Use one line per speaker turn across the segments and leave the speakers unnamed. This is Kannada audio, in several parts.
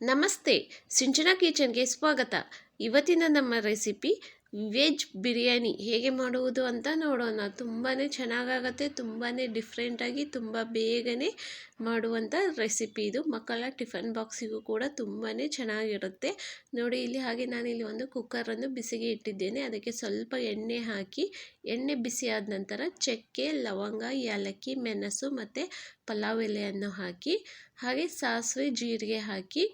ನಮಸ್ತೆ, ಸಿಂಚನಾ ಕಿಚನ್ಗೆ ಸ್ವಾಗತ. ಇವತ್ತಿನ ನಮ್ಮ ರೆಸಿಪಿ ವೆಜ್ ಬಿರಿಯಾನಿ ಹೇಗೆ ಮಾಡುವುದು ಅಂತ ನೋಡೋಣ. ತುಂಬಾ ಚೆನ್ನಾಗಾಗತ್ತೆ ತುಂಬಾ ಡಿಫ್ರೆಂಟಾಗಿ ತುಂಬ ಬೇಗನೆ ಮಾಡುವಂಥ ರೆಸಿಪಿ ಇದು. ಮಕ್ಕಳ ಟಿಫನ್ ಬಾಕ್ಸಿಗೂ ಕೂಡ ತುಂಬಾ ಚೆನ್ನಾಗಿರುತ್ತೆ. ನೋಡಿ, ಇಲ್ಲಿ ಹಾಗೆ ನಾನಿಲ್ಲಿ ಒಂದು ಕುಕ್ಕರನ್ನು ಬಿಸಿಗೆ ಇಟ್ಟಿದ್ದೇನೆ. ಅದಕ್ಕೆ ಸ್ವಲ್ಪ ಎಣ್ಣೆ ಹಾಕಿ, ಎಣ್ಣೆ ಬಿಸಿ ಆದ ನಂತರ ಚಕ್ಕೆ, ಲವಂಗ, ಏಲಕ್ಕಿ, ಮೆಣಸು ಮತ್ತು ಪಲಾವ್ ಎಲೆಯನ್ನು ಹಾಕಿ, ಹಾಗೆ ಸಾಸಿವೆ, ಜೀರಿಗೆ ಹಾಕಿ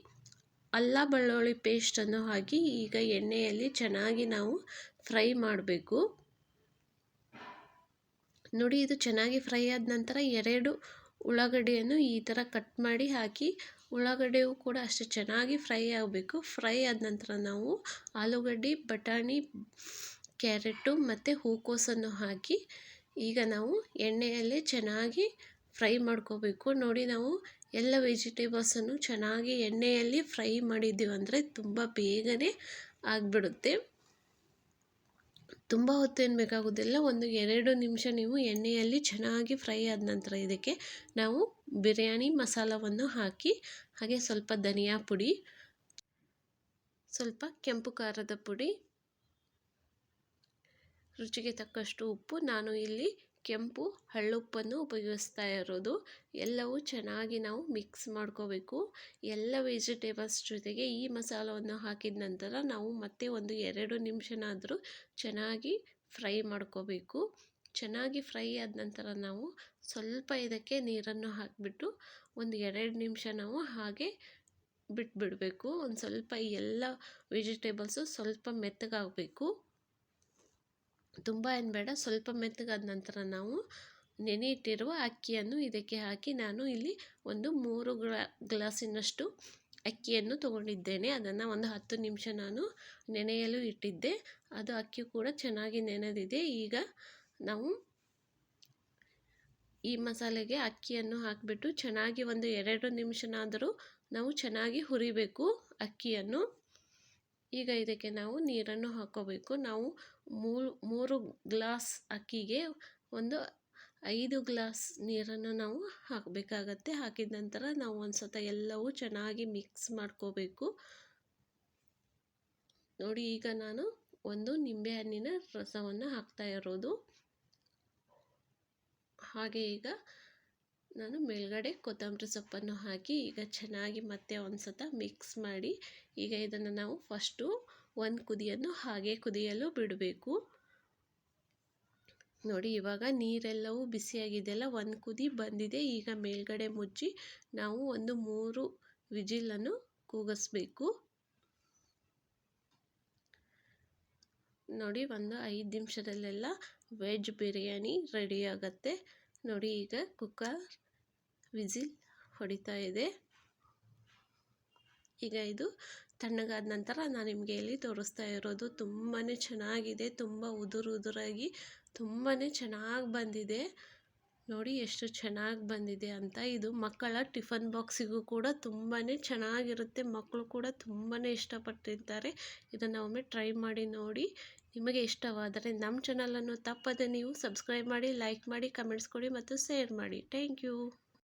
ಅಲ್ಲ ಬೆಳ್ಳುಳ್ಳಿ ಪೇಸ್ಟನ್ನು ಹಾಕಿ ಈಗ ಎಣ್ಣೆಯಲ್ಲಿ ಚೆನ್ನಾಗಿ ನಾವು ಫ್ರೈ ಮಾಡಬೇಕು. ನೋಡಿ ಇದು ಚೆನ್ನಾಗಿ ಫ್ರೈ ಆದ ನಂತರ ಎರಡು ಉಳ್ಳಾಗಡ್ಡೆಯನ್ನು ಈ ಥರ ಕಟ್ ಮಾಡಿ ಹಾಕಿ ಉಳ್ಳಾಗಡ್ಡೆಯು ಕೂಡ ಅಷ್ಟೇ ಚೆನ್ನಾಗಿ ಫ್ರೈ ಆಗಬೇಕು. ಫ್ರೈ ಆದ ನಂತರ ನಾವು ಆಲೂಗಡ್ಡೆ, ಬಟಾಣಿ, ಕ್ಯಾರೆಟು ಮತ್ತು ಹೂಕೋಸನ್ನು ಹಾಕಿ ಈಗ ನಾವು ಎಣ್ಣೆಯಲ್ಲೇ ಚೆನ್ನಾಗಿ ಫ್ರೈ ಮಾಡ್ಕೋಬೇಕು. ನೋಡಿ ನಾವು ಎಲ್ಲ ವೆಜಿಟೇಬಲ್ಸನ್ನು ಚೆನ್ನಾಗಿ ಎಣ್ಣೆಯಲ್ಲಿ ಫ್ರೈ ಮಾಡಿದ್ದೀವಿ ಅಂದರೆ ತುಂಬ ಬೇಗನೆ ಆಗಿಬಿಡುತ್ತೆ. ತುಂಬ ಹೊತ್ತೇನು ಬೇಕಾಗೋದಿಲ್ಲ ಒಂದು ಎರಡು ನಿಮಿಷ ನೀವು ಎಣ್ಣೆಯಲ್ಲಿ ಚೆನ್ನಾಗಿ ಫ್ರೈ ಆದ ನಂತರ ಇದಕ್ಕೆ ನಾವು ಬಿರಿಯಾನಿ ಮಸಾಲವನ್ನು ಹಾಕಿ, ಹಾಗೆ ಸ್ವಲ್ಪ ಧನಿಯಾ ಪುಡಿ, ಸ್ವಲ್ಪ ಕೆಂಪು ಖಾರದ ಪುಡಿ, ರುಚಿಗೆ ತಕ್ಕಷ್ಟು ಉಪ್ಪು. ನಾನು ಇಲ್ಲಿ ಕೆಂಪು, ಹಳ್ಳುಪ್ಪನ್ನು ಉಪಯೋಗಿಸ್ತಾ ಇರೋದು. ಎಲ್ಲವೂ ಚೆನ್ನಾಗಿ ನಾವು ಮಿಕ್ಸ್ ಮಾಡ್ಕೋಬೇಕು. ಎಲ್ಲ ವೆಜಿಟೇಬಲ್ಸ್ ಜೊತೆಗೆ ಈ ಮಸಾಲವನ್ನು ಹಾಕಿದ ನಂತರ ನಾವು ಮತ್ತೆ ಒಂದು ಎರಡು ನಿಮಿಷನಾದರೂ ಚೆನ್ನಾಗಿ ಫ್ರೈ ಮಾಡ್ಕೋಬೇಕು. ಚೆನ್ನಾಗಿ ಫ್ರೈ ಆದ ನಂತರ ನಾವು ಸ್ವಲ್ಪ ಇದಕ್ಕೆ ನೀರನ್ನು ಹಾಕಿಬಿಟ್ಟು ಒಂದು ಎರಡು ನಿಮಿಷ ನಾವು ಹಾಗೆ ಬಿಟ್ಬಿಡಬೇಕು. ಒಂದು ಸ್ವಲ್ಪ ಎಲ್ಲ ವೆಜಿಟೇಬಲ್ಸು ಸ್ವಲ್ಪ ಮೆತ್ತಗಾಗಬೇಕು. ತುಂಬ ಏನು ಬೇಡ, ಸ್ವಲ್ಪ ಮೆತ್ತಗಾದ ನಂತರ ನಾವು ನೆನೆ ಇಟ್ಟಿರುವ ಅಕ್ಕಿಯನ್ನು ಇದಕ್ಕೆ ಹಾಕಿ ನಾನು ಇಲ್ಲಿ ಒಂದು ಮೂರು ಗ್ಲಾ, ಗ್ಲಾಸಿನಷ್ಟು ಅಕ್ಕಿಯನ್ನು ತಗೊಂಡಿದ್ದೇನೆ. ಅದನ್ನು ಒಂದು ಹತ್ತು ನಿಮಿಷ ನಾನು ನೆನೆಯಲು ಇಟ್ಟಿದ್ದೆ. ಅದು ಅಕ್ಕಿ ಕೂಡ ಚೆನ್ನಾಗಿ ನೆನೆದಿದೆ. ಈಗ ನಾವು ಈ ಮಸಾಲೆಗೆ ಅಕ್ಕಿಯನ್ನು ಹಾಕಿಬಿಟ್ಟು ಚೆನ್ನಾಗಿ ಒಂದು ಎರಡು ನಿಮಿಷನಾದರೂ ನಾವು ಚೆನ್ನಾಗಿ ಹುರಿಬೇಕು ಅಕ್ಕಿಯನ್ನು. ಈಗ ಇದಕ್ಕೆ ನಾವು ನೀರನ್ನು ಹಾಕೋಬೇಕು. ನಾವು ಮೂರು ಗ್ಲಾಸ್ ಅಕ್ಕಿಗೆ ಒಂದು ಐದು ಗ್ಲಾಸ್ ನೀರನ್ನು ನಾವು ಹಾಕಬೇಕಾಗತ್ತೆ. ಹಾಕಿದ ನಂತರ ನಾವು ಒಂದು ಸತ ಎಲ್ಲವೂ ಚೆನ್ನಾಗಿ ಮಿಕ್ಸ್ ಮಾಡ್ಕೋಬೇಕು. ನೋಡಿ, ಈಗ ನಾನು ಒಂದು ನಿಂಬೆಹಣ್ಣಿನ ರಸವನ್ನು ಹಾಕ್ತಾ ಇರೋದು. ಹಾಗೆ ಈಗ ನಾನು ಮೇಲ್ಗಡೆ ಕೊತ್ತಂಬರಿ ಸೊಪ್ಪನ್ನು ಹಾಕಿ ಈಗ ಚೆನ್ನಾಗಿ ಮತ್ತೆ ಒಂದು ಸತ ಮಿಕ್ಸ್ ಮಾಡಿ ಈಗ ಇದನ್ನು ನಾವು ಫಸ್ಟು ಒಂದು ಕುದಿಯನ್ನು ಹಾಗೆ ಕುದಿಯಲು ಬಿಡಬೇಕು. ನೋಡಿ, ಇವಾಗ ನೀರೆಲ್ಲವೂ ಬಿಸಿಯಾಗಿದೆಯಲ್ಲ ಒಂದು ಕುದಿ ಬಂದಿದೆ. ಈಗ ಮೇಲ್ಗಡೆ ಮುಚ್ಚಿ ನಾವು ಒಂದು ಮೂರು ವಿಜಿಲನ್ನು ಕೂಗಿಸ್ಬೇಕು. ನೋಡಿ, ಒಂದು ಐದು ನಿಮಿಷದಲ್ಲೆಲ್ಲ ವೆಜ್ ಬಿರಿಯಾನಿ ರೆಡಿ ಆಗುತ್ತೆ. ನೋಡಿ ಈಗ ಕುಕ್ಕರ್ ವಿಸಿಲ್ ಹೊಡಿತಾ ಇದೆ. ಈಗ ಇದು ತಣ್ಣಗಾದ ನಂತರ ನಾನು ನಿಮಗೆ ಇಲ್ಲಿ ತೋರಿಸ್ತಾ ಇರೋದು ತುಂಬಾ ಚೆನ್ನಾಗಿದೆ, ತುಂಬ ಉದುರು ಉದುರಾಗಿ ತುಂಬಾ ಚೆನ್ನಾಗಿ ಬಂದಿದೆ. ನೋಡಿ ಎಷ್ಟು ಚೆನ್ನಾಗಿ ಬಂದಿದೆ ಅಂತ. ಇದು ಮಕ್ಕಳ ಟಿಫನ್ ಬಾಕ್ಸಿಗೂ ಕೂಡ ತುಂಬಾ ಚೆನ್ನಾಗಿರುತ್ತೆ. ಮಕ್ಕಳು ಕೂಡ ತುಂಬಾ ಇಷ್ಟಪಟ್ಟು ತಿಂತಾರೆ. ಇದನ್ನು ಒಮ್ಮೆ ಟ್ರೈ ಮಾಡಿ ನೋಡಿ. ನಿಮಗೆ ಇಷ್ಟವಾದರೆ ನಮ್ಮ ಚಾನಲನ್ನು ತಪ್ಪದೆ ನೀವು ಸಬ್ಸ್ಕ್ರೈಬ್ ಮಾಡಿ ಲೈಕ್ ಮಾಡಿ ಕಮೆಂಟ್ಸ್ ಕೊಡಿ ಮತ್ತು ಶೇರ್ ಮಾಡಿ. Thank you